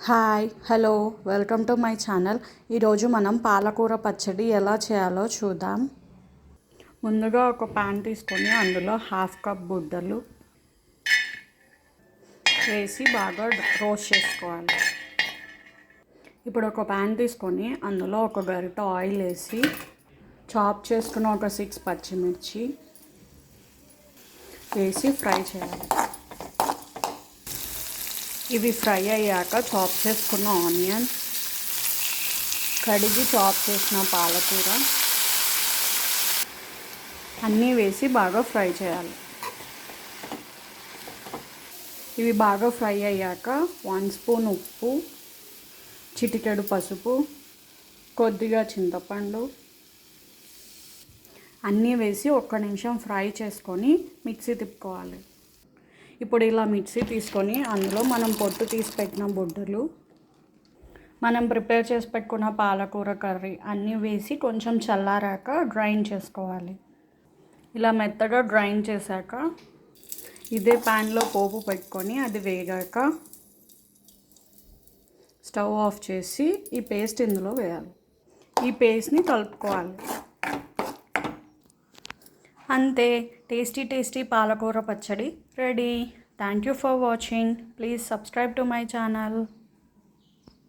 Hi hello welcome to my channel. ఈరోజు మనం పాలకూర పచ్చడి ఎలా చేయాలో చూద్దాం. ముందుగా ఒక పాన్ తీసుకొని అందులో హాఫ్ కప్ బుడ్డలు వేసి బాగా రోస్ట్ చేసుకోవాలి. ఇప్పుడు ఒక పాన్ తీసుకొని అందులో ఒక గరిట ఆయిల్ వేసి చాప్ చేసుకున్న ఒక సిక్స్ పచ్చిమిర్చి వేసి ఫ్రై చేయాలి. ఇవి ఫ్రై అయ్యాక చాప్ చేసుకున్న ఆనియన్ కడిగి చాప్ చేసిన పాలకూర అన్నీ వేసి బాగా ఫ్రై చేయాలి. ఇవి బాగా ఫ్రై అయ్యాక వన్ స్పూన్ ఉప్పు చిటికెడు పసుపు కొద్దిగా చింతపండు అన్నీ వేసి ఒక్క నిమిషం ఫ్రై చేసుకొని మిక్సీ తిప్పుకోవాలి. ఇప్పుడు ఇలా మిక్సీ తీసుకొని అందులో మనం పొట్టు తీసి పెట్టిన బొడ్డులు మనం ప్రిపేర్ చేసి పెట్టుకున్న పాలకూర కర్రీ అన్నీ వేసి కొంచెం చల్లారాక డ్రైన్ చేసుకోవాలి. ఇలా మెత్తగా డ్రైన్ చేశాక ఇదే ప్యాన్లో పోపు పెట్టుకొని అది వేగాక స్టవ్ ఆఫ్ చేసి ఈ పేస్ట్ ఇందులో వేయాలి. ఈ పేస్ట్ని కలుపుకోవాలి. అంతే. టేస్టీ టేస్టీ పాలకూర పచ్చడి ready. Thank you for watching please subscribe to my channel